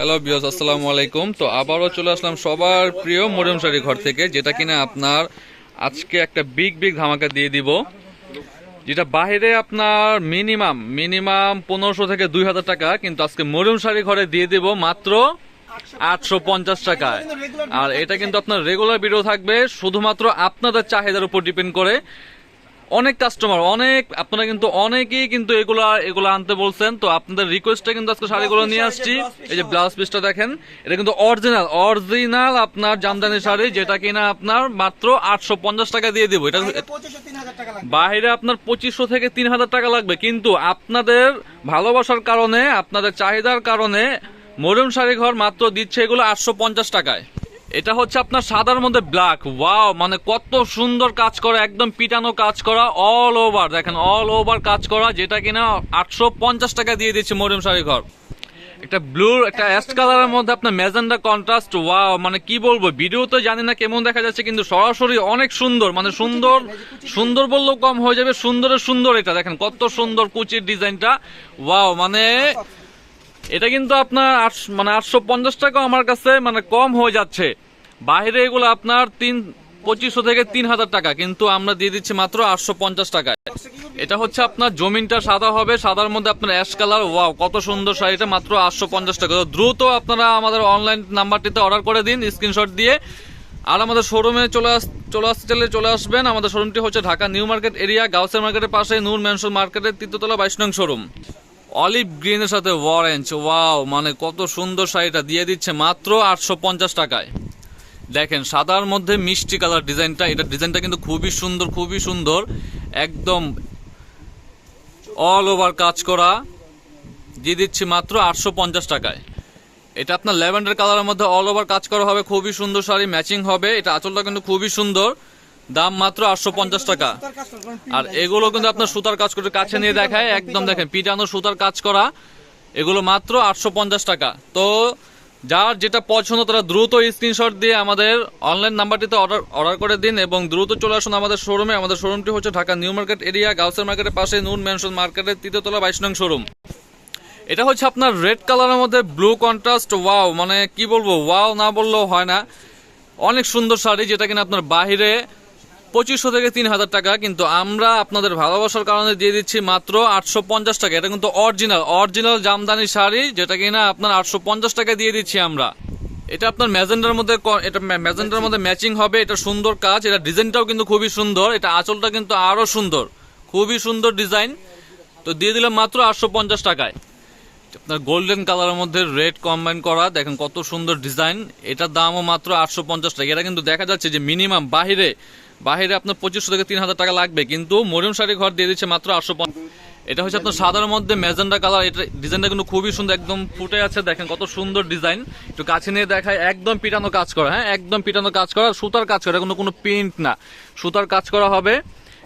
Hello বিয়স আসসালামু আলাইকুম। তো আবারও চলে আসলাম সবার প্রিয় মরিয়ম শাড়ি ঘর থেকে, যেটা কিনা আপনার আজকে একটা বিগ বিগ ধামাকা দিয়ে দিব। যেটা বাইরে আপনার মিনিমাম মিনিমাম পনেরোশো থেকে দুই হাজার টাকা, কিন্তু আজকে মরিয়ম শাড়ি ঘরে দিয়ে দিব মাত্র আটশো পঞ্চাশ টাকায়। আর এটা কিন্তু আপনার রেগুলার ভিডিও থাকবে, শুধুমাত্র আপনাদের চাহিদার উপর ডিপেন্ড করে। অনেক কাস্টমার অনেক আপনারা কিন্তু অনেকেই কিন্তু এগুলা এগুলো আনতে বলছেন। তো আপনাদের রিকোয়েস্টে কিন্তু আজকে শাড়িগুলো নিয়ে আসছি। এই যে ব্লাউজ পিসটা দেখেন এটা কিন্তু অরিজিনাল অরিজিনাল আপনার জামদানি শাড়ি যেটা কিনা আপনার মাত্র আটশো পঞ্চাশ টাকা দিয়ে দিব। এটা বাইরে আপনার পঁচিশশো থেকে তিন হাজার টাকা লাগবে। কিন্তু আপনাদের ভালোবাসার কারণে আপনাদের চাহিদার কারণে মরুম শাড়ি ঘর মাত্র দিচ্ছে এগুলো আটশো পঞ্চাশ টাকায়। এটা হচ্ছে আপনার সাদার মধ্যে ব্ল্যাক ওয়াও মানে কত সুন্দর কাজ করা, একদম পিটানো কাজ করা অল ওভার দেখেন অল ওভার কাজ করা, যেটা কিনা আটশো পঞ্চাশ টাকা দিয়ে দিচ্ছে মরুম শাড়ি ঘর। একটা ব্লু একটা অ্যাশ কালারের মধ্যে আপনার ম্যাজেন্ডা কন্ট্রাস্ট ওয়াও মানে কি বলব ভিডিও তো জানি না কেমন দেখা যাচ্ছে, কিন্তু সরাসরি অনেক সুন্দর মানে সুন্দর সুন্দর বললেও কম হয়ে যাবে সুন্দরের সুন্দর এটা, দেখেন, কত সুন্দর কুচির ডিজাইনটা ওয়াও মানে এটা কিন্তু আপনার মানে আটশো পঞ্চাশ টাকা আমার কাছে মানে কম হয়ে যাচ্ছে। বাইরে এগুলো আপনার তিন, পঁচিশশো থেকে তিন হাজার টাকা, কিন্তু আমরা দিয়ে দিচ্ছি মাত্র আটশো পঞ্চাশ টাকায়। এটা হচ্ছে আপনার জমিনটা সাদা হবে, সাদার মধ্যে আপনার অ্যাশ কালার, ওয়াও, কত সুন্দর শাড়িটা মাত্র আটশো পঞ্চাশ টাকা। দ্রুত আপনারা আমাদের অনলাইন নাম্বারটিতে অর্ডার করে দিন, স্ক্রিনশট দিয়ে। আর আমাদের শোরুমে চলে আস, চলে আসতে চাইলে চলে আসবেন। আমাদের শোরুমটি হচ্ছে ঢাকা নিউ মার্কেট এরিয়া গাউসের মার্কেটের পাশে, নূর ম্যানশন মার্কেটের তৃতীয়তলা বাইশ নং শোরুম। অলিভ গ্রিনের সাথে অরেঞ্জ ওয়াও মানে কত সুন্দর শাড়িটা, দিয়ে দিচ্ছে মাত্র আটশো পঞ্চাশ টাকায়। দেখেন, সাদার মধ্যে মিষ্টি কালার ডিজাইনটা, এটা ডিজাইনটা কিন্তু খুবই সুন্দর খুবই সুন্দর। একদম অল ওভার কাজ করা। দিয়ে দিচ্ছি মাত্র আটশো পঞ্চাশ টাকায়। এটা আপনার ল্যাভেন্ডার কালারের মধ্যে অল ওভার কাজ করা হবে, খুবই সুন্দর শাড়ি ম্যাচিং হবে। এটা আঁচলটা কিন্তু খুবই সুন্দর। দাম মাত্র আটশো পঞ্চাশ টাকা। আর এগুলো কিন্তু আপনার সুতার কাজ করে কাছে নিয়ে দেখায়। একদম দেখেন, পিটানো সুতার কাজ করা। এগুলো মাত্র আটশো পঞ্চাশ টাকা। তো যার যেটা পছন্দ, তারা দ্রুত স্ক্রিনশট দিয়ে আমাদের অনলাইন নাম্বারটিতে অর্ডার অর্ডার করে দিন এবং দ্রুত চলে আসুন আমাদের শোরুমে আমাদের শোরুমটি হচ্ছে ঢাকা নিউ মার্কেট এরিয়া গাউসের মার্কেটের পাশে নুন ম্যানশন মার্কেটের তৃতীয়তলা বাইশ নং শোরুম এটা হচ্ছে আপনার রেড কালারের মধ্যে ব্লু কন্ট্রাস্ট ওয়াও মানে কি বলব ওয়াও না বললেও হয় না। অনেক সুন্দর শাড়ি যেটা কিনা আপনার বাহিরে পঁচিশশো থেকে তিন হাজার টাকা, কিন্তু আমরা আপনাদের ভালোবাসার কারণে দিয়ে দিচ্ছি মাত্র আটশো পঞ্চাশ টাকা। এটা কিন্তু অরিজিনাল অরিজিনাল জামদানি শাড়ি, যেটা কিনা আপনার আটশো পঞ্চাশ টাকা দিয়ে দিচ্ছি আমরা। এটা আপনার ম্যাজেন্ডার মধ্যে এটা ম্যাজেন্ডার মধ্যে ম্যাচিং হবে, এটা সুন্দর কাজ, এটা ডিজাইনটাও কিন্তু খুবই সুন্দর, এটা আঁচলটা কিন্তু আরও সুন্দর, খুবই সুন্দর ডিজাইন। তো দিয়ে দিলাম মাত্র আটশো পঞ্চাশ টাকায়। আপনার গোল্ডেন কালারের মধ্যে রেড কম্বাইন করা, দেখেন কত সুন্দর ডিজাইন, এটার দামও মাত্র আটশো পঞ্চাশ টাকা। এটা কিন্তু দেখা যাচ্ছে যে মিনিমাম বাহিরে বাহিরে আপনার পঁচিশশো থেকে তিন হাজার টাকা লাগবে, কিন্তু মরিয়ম শাড়ি ঘর দিয়ে দিচ্ছে মাত্র আটশো পঞ্চাশ। এটা হচ্ছে আপনার সাদার মধ্যে ম্যাজেন্ডা কালার, এটা ডিজাইনটা কিন্তু খুবই সুন্দর, একদম ফুটে আছে, দেখেন কত সুন্দর ডিজাইন। একটু কাছে নিয়ে দেখায় একদম পিটানো কাজ করা হ্যাঁ একদম পিটানো কাজ করা, সুতার কাজ করা কিন্তু কোনো প্রিন্ট না। সুতার কাজ করা হবে,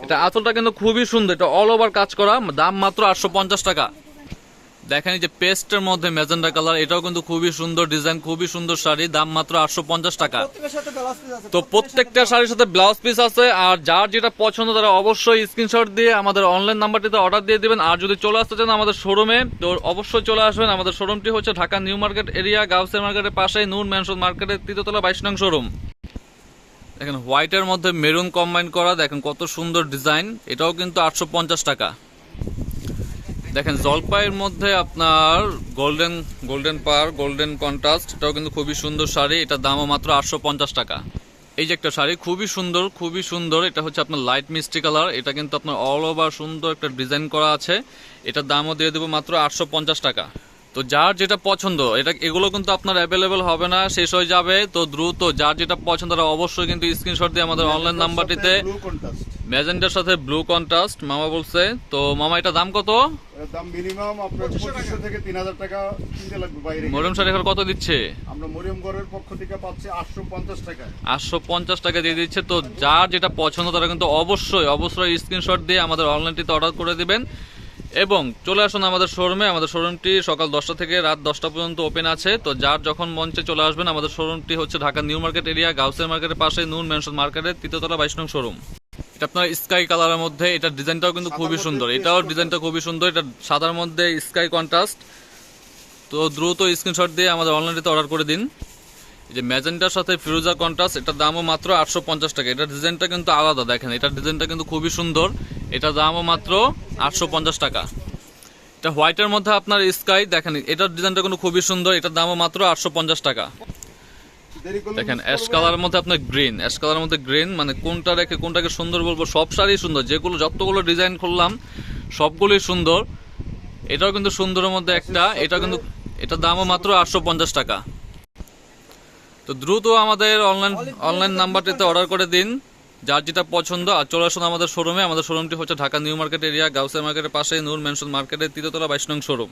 এটা আঁচলটা কিন্তু খুবই সুন্দর, এটা অল ওভার কাজ করা, দাম মাত্র আটশো পঞ্চাশ টাকা। দেখেন যে পেস্টের মধ্যে ম্যাজেন্ডা কালার এটাও কিন্তু খুবই সুন্দর ডিজাইন খুবই সুন্দর শাড়ি দাম মাত্র আটশো পঞ্চাশ টাকা। তো প্রত্যেকটা শাড়ির সাথে ব্লাউজ পিস আছে আর যার যেটা পছন্দ তারা অবশ্যই স্ক্রিনশট দিয়ে আমাদের অনলাইন নাম্বারটিতে অর্ডার দিয়ে দিবেন। আর যদি চলে আসতে চান আমাদের শোরুমে তো অবশ্যই চলে আসবেন। আমাদের শোরুমটি হচ্ছে ঢাকা নিউ মার্কেট এরিয়া গাউসের মার্কেটের পাশে নূর ম্যানশন মার্কেটের তৃতীয়তলা বাইশ নং শোরুম দেখেন হোয়াইটের মধ্যে মেরুন কম্বাইন করা দেখেন কত সুন্দর ডিজাইন এটাও কিন্তু আটশো পঞ্চাশ টাকা। দেখেন জলপাইয়ের মধ্যে আপনার গোল্ডেন গোল্ডেন পার গোল্ডেন কন্ট্রাস্ট এটাও কিন্তু খুবই সুন্দর শাড়ি। এটার দামও মাত্র আটশো পঞ্চাশ টাকা। এই যে একটা শাড়ি খুবই সুন্দর খুবই সুন্দর। এটা হচ্ছে আপনার লাইট মিষ্টি কালার এটা কিন্তু আপনার অল ওভার সুন্দর একটা ডিজাইন করা আছে। এটার দামও দিয়ে দেবো মাত্র আটশো পঞ্চাশ টাকা। তো যার যেটা পছন্দ এটা এগুলো কিন্তু আপনার অ্যাভেলেবেল হবে না শেষ হয়ে যাবে। তো দ্রুত যার যেটা পছন্দ তারা অবশ্যই কিন্তু স্ক্রিনশট দিয়ে আমাদের অনলাইন নাম্বারটিতে ম্যাজেন্টার সাথে ব্লু কন্ট্রাস্ট মামা বলছে। তো মামা এটা দাম কত? এর দাম মিনিমাম আপনার পঁচিশশো থেকে তিন হাজার টাকা কিনতে লাগবে বাইরে। গিয়ে। মরম এখন কত দিচ্ছে? আমরা পক্ষ থেকে পাচ্ছি আটশো পঞ্চাশ টাকা। আটশো পঞ্চাশ টাকা দিয়ে দিচ্ছে। তো যার যেটা পছন্দ তারা কিন্তু অবশ্যই অবশ্যই স্ক্রিনশট দিয়ে আমাদের অনলাইনটিতে অর্ডার করে দিবেন। এবং চলে আসুন আমাদের শোরুমে আমাদের শোরুমটি সকাল দশটা থেকে রাত দশটা পর্যন্ত ওপেন আছে। তো যার যখন মঞ্চে চলে আসবেন আমাদের শোরুমটি হচ্ছে ঢাকা নিউ মার্কেট এরিয়া গাউসের মার্কেটের পাশে নুন মেনশন মার্কেটের তৃতীয়তলা বাইশ নং শোরুম এটা আপনার স্কাই কালারের মধ্যে এটা ডিজাইনটাও কিন্তু খুবই সুন্দর। এটাও ডিজাইনটা খুবই সুন্দর। এটা সাদার মধ্যে স্কাই কন্ট্রাস্ট তো দ্রুত স্ক্রিনশট দিয়ে আমাদের অনলাইনেতে অর্ডার করে দিন। এই যে ম্যাজেন্টার সাথে ফিরোজা কন্ট্রাস্ট এটার দামও মাত্র আটশো পঞ্চাশ টাকা। এটার ডিজাইনটা কিন্তু আলাদা দেখেন। এটার ডিজাইনটা কিন্তু খুবই সুন্দর। এটার দামও মাত্র আটশো পঞ্চাশ টাকা। এটা হোয়াইটের মধ্যে আপনার স্কাই দেখেন। এটার ডিজাইনটা কিন্তু খুবই সুন্দর। এটার দামও মাত্র আটশো পঞ্চাশ টাকা। দেখেন অ্যাশ। কালারের মধ্যে আপনার গ্রিন অ্যাশ কালারের মধ্যে গ্রিন মানে কোনটা রেখে কোনটাকে সুন্দর বলব সব শাড়ি সুন্দর। যেগুলো যতগুলো ডিজাইন করলাম সবগুলোই সুন্দর। এটাও কিন্তু সুন্দরের মধ্যে একটা এটা কিন্তু এটার দামও মাত্র আটশো পঞ্চাশ টাকা। তো দ্রুত আমাদের অনলাইন অনলাইন নাম্বারটিতে অর্ডার করে দিন যার যেটা পছন্দ। আর চলে আসুন আমাদের শোরুমে আমাদের শোরুমটি হচ্ছে Dhaka new market area Gausia মার্কেটের পাশে নূর মেনশন মার্কেটের তৃতীয়তলা বাইশ নং শোরুম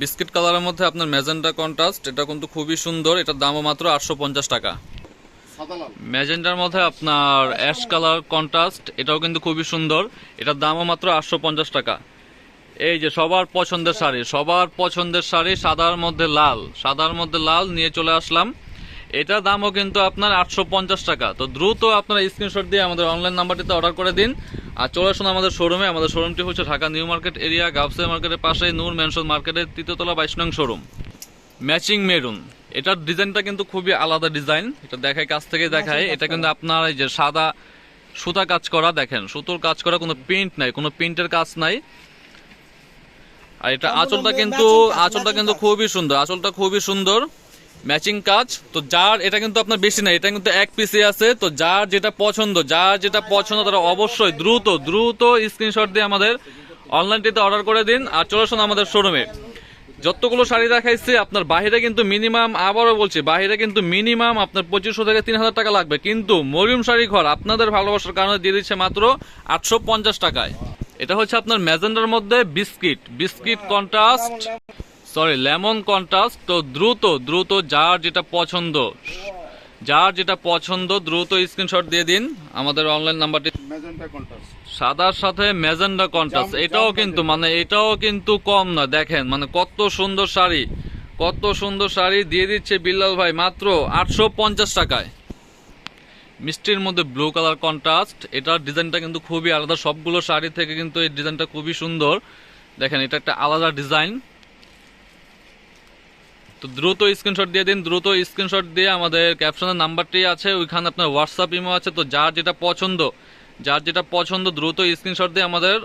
বিস্কিট কালারের মধ্যে আপনার ম্যাজেন্ডা কন্ট্রাস্ট এটা কিন্তু খুবই সুন্দর এটার দামও মাত্র আটশো পঞ্চাশ টাকা। ম্যাজেন্ডার মধ্যে আপনার অ্যাশ কালার কন্ট্রাস্ট এটাও কিন্তু খুবই সুন্দর এটার দামও মাত্র আটশো পঞ্চাশ টাকা। এই যে সবার পছন্দের শাড়ি সবার পছন্দের শাড়ি সাদার মধ্যে লাল সাদার মধ্যে লাল নিয়ে চলে আসলাম। এটার দামও কিন্তু আপনার আটশো পঞ্চাশ টাকা। তো দ্রুত আপনারা স্ক্রিনশট দিয়ে আমাদের অনলাইন নাম্বারটিতে অর্ডার করে দিন। আর চলে আসুন আমাদের শোরুমে আমাদের শোরুমটি হচ্ছে ঢাকা নিউ মার্কেট এরিয়া গাবসে মার্কেটের পাশে নূর মেনশন মার্কেটের তৃতীয়তলা বাইশ নং শোরুম ম্যাচিং মেরুন। এটার ডিজাইনটা কিন্তু খুবই আলাদা ডিজাইন। এটা দেখায় কাছ থেকে দেখায়। এটা কিন্তু আপনার এই যে সাদা সুতা কাজ করা দেখেন। সুতোর কাজ করা কোনো প্রিন্ট নাই কোনো প্রিন্টের কাজ নাই। আর এটা আঁচলটা কিন্তু আঁচলটা কিন্তু খুবই সুন্দর। আঁচলটা খুবই সুন্দর। ম্যাচিং কাজ, তো যার, এটা কিন্তু আপনার বেশি নাই এটা কিন্তু এক পিসে আছে, তো যার যেটা পছন্দ, যার যেটা পছন্দ তারা অবশ্যই দ্রুত দ্রুত স্ক্রিনশট দিয়ে আমাদের অনলাইনটিতে অর্ডার করে দিন, আর চলে আসুন আমাদের শোরুমে যতগুলো শাড়ি দেখাইছি, আপনার বাইরে কিন্তু মিনিমাম আবারও বলছি বাইরে কিন্তু মিনিমাম আপনার পঁচিশশো থেকে তিন হাজার টাকা লাগবে, কিন্তু মরিয়ম শাড়ি ঘর আপনাদের ভালোবাসার কারণে দিয়ে দিচ্ছে মাত্র আটশো পঞ্চাশ টাকায়। এটা হচ্ছে আপনার ম্যাজেন্ডার মধ্যে biscuit biscuit contrast sorry lemon contrast তো দ্রুত দ্রুত যার যেটা পছন্দ। যার যেটা পছন্দ দ্রুত স্ক্রিনশট দিয়ে দিন। আমাদের অনলাইন নাম্বারটি সাদার সাথে ম্যাজেন্ডা কন্ট্রাস্ট এটাও কিন্তু মানে এটাও কিন্তু কম না দেখেন মানে কত সুন্দর শাড়ি কত সুন্দর শাড়ি দিয়ে দিচ্ছে বিল্লাল ভাই মাত্র আটশো পঞ্চাশ টাকায়। মিষ্টির মধ্যে ব্লু কালার কন্ট্রাস্ট এটার ডিজাইনটা কিন্তু খুবই আলাদা। সবগুলো শাড়ি থেকে কিন্তু এই ডিজাইনটা খুবই সুন্দর। দেখেন এটা একটা আলাদা ডিজাইন। তো দ্রুত স্ক্রিনশট দিয়ে দিন দ্রুত স্ক্রিনশট দিয়ে আমাদের ক্যাপশনের নাম্বারটি আছে ওইখানে আপনার হোয়াটসঅ্যাপ ইমো আছে তো যার যেটা পছন্দ যার যেটা পছন্দ দ্রুত স্ক্রিনশট দিয়ে আমাদের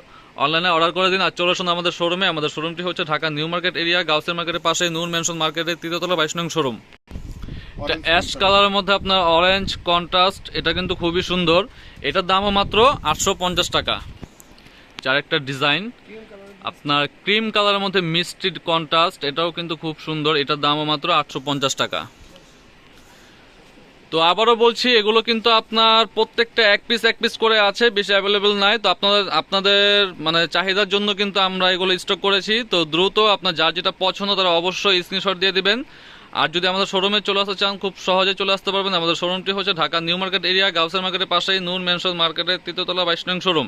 অনলাইনে অর্ডার করে দিন। আর চলে আসুন আমাদের শোরুমে আমাদের শোরুমটি হচ্ছে ঢাকা নিউ মার্কেট এরিয়া গাউসের মার্কেটের পাশে নূর মেনশন মার্কেটের তৃতীয়তলা বাইশ নং শোরুম এটা অ্যাশ কালারের মধ্যে আপনার অরেঞ্জ কন্ট্রাস্ট এটা কিন্তু খুবই সুন্দর। এটার দামও মাত্র আটশো পঞ্চাশ টাকা। যার একটা ডিজাইন আপনার ক্রিম কালারের মধ্যে মিষ্টি কন্ট্রাস্ট এটাও কিন্তু খুব সুন্দর। এটার দামও মাত্র আটশো পঞ্চাশ টাকা। তো আবারও বলছি, এগুলো কিন্তু আপনার প্রত্যেকটা এক পিস এক পিস করে আছে, বেশি অ্যাভেলেবেল নাই। তো আপনাদের আপনাদের মানে চাহিদার জন্য কিন্তু আমরা এগুলো স্টক করেছি। তো দ্রুত আপনার যার যেটা পছন্দ, তারা অবশ্যই স্ক্রিনশট দিয়ে দিবেন। আর যদি আমাদের শোরুমে চলে আসতে চান, খুব সহজে চলে আসতে পারবেন। আমাদের শোরুমটি হচ্ছে ঢাকা নিউ মার্কেট এরিয়া, গাউসের মার্কেটের পাশেই নূর মেনশন মার্কেটের তৃতীয়তলা বাইশ নং শোরুম